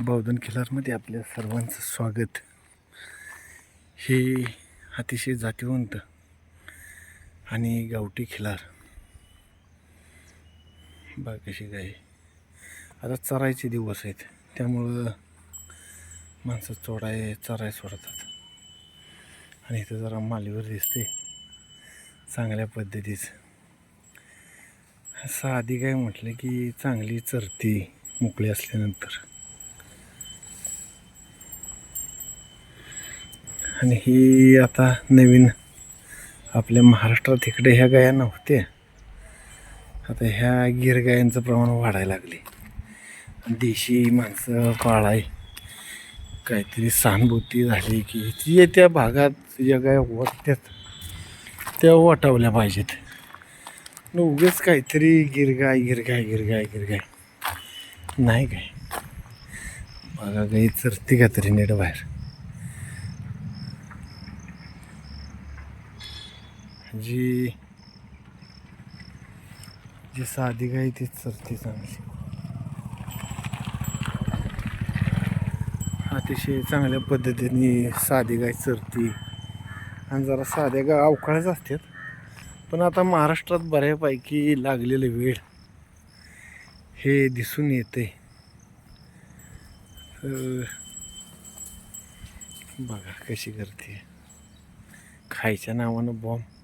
बौद्धन खिलारमध्ये आपल्या सर्वांचं स्वागत. हे अतिशय जातीवंत आणि गावठी खिलार. बा कशी काय आता चरायचे दिवस आहेत. त्यामुळं माणसं चोडाय चराय सोडतात. आणि इथं जरा मालीवर दिसते. चांगल्या पद्धतीचं. असं आधी काय म्हटलं की चांगली चरती मोकळी असल्यानंतर. आणि ही आता नवीन आपल्या महाराष्ट्रात इकडे ह्या गाया नव्हत्या आता ह्या गिर गायांचं प्रमाण वाढायला लागले. देशी माणसं पाळाय काहीतरी सहानुभूती झाली की ती त्या भागात ज्या गाय वाटतात त्या वाटवल्या पाहिजेत. उगेच काहीतरी गिरगाय गिरगाय गिरगाय गिरगाय नाही काय? बघा गाई चरती का तरी नेट बाहेर? जी जी साधी गाय तीच चरती चांगली. अतिशय चांगल्या पद्धतीने साधी गाय चरती. आणि जरा साध्या गाय अवकाळच असतात. पण आता महाराष्ट्रात बऱ्यापैकी लागलेलं वेळ हे दिसून येते. अं, बघा कशी करते. खायच्या नावानं बॉम्ब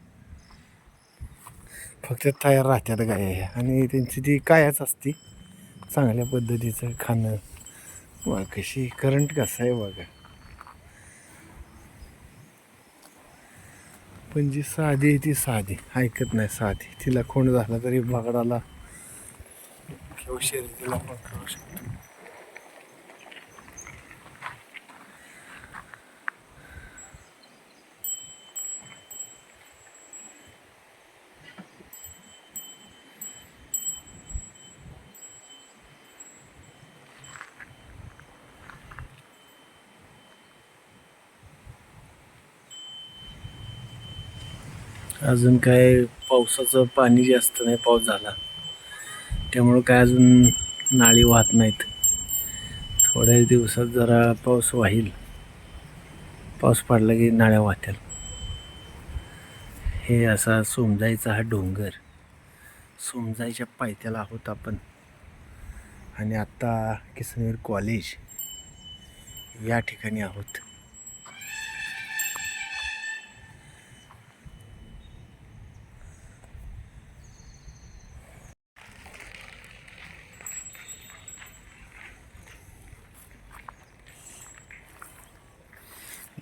फक्त तयार राहतात गाय. आणि त्यांची ती कायाच असती चांगल्या पद्धतीचं खाणं. बघा कशी करंट कसं आहे बघा. पण जी साधी आहे ती साधी. ऐकत नाही साधी. तिला खोंड झाला तरी बागडाला किंवा शर्यतीला पण करू शकतो. अजून काय पावसाचं पाणी जास्त नाही पाऊस झाला. त्यामुळं काय अजून नाळी वाहत नाहीत. थोड्या दिवसात जरा पाऊस वाहील. पाऊस पडला की नाळ्या वाहत्याल हे असा सोमजाईचा हा डोंगर. सोमजाईच्या पायथ्याला आहोत आपण. आणि आत्ता किसनवीर कॉलेज या ठिकाणी आहोत.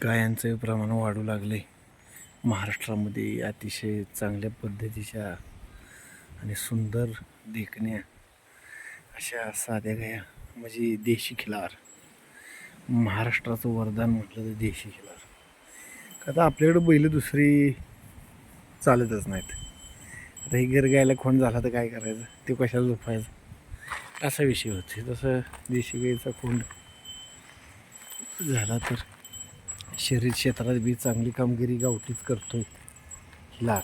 गायांचं प्रमाण वाढू लागले. महाराष्ट्रामध्ये अतिशय चांगल्या पद्धतीच्या आणि सुंदर देखण्या अशा साध्या गाया म्हणजे देशी खिलार. महाराष्ट्राचं वरदान म्हटलं तर देशी खिलार. का आता आपल्याकडं बैल दुसरी चालतच नाहीत. आता हे घर गायला खोंड झाला तर काय करायचं? ते कशाला झोपायचं? असा विषय होते तसं देशी गाईचा खोंड झाला तर शरीर क्षेत्रात बी चांगली कामगिरी गावठीच करतोय. हिलार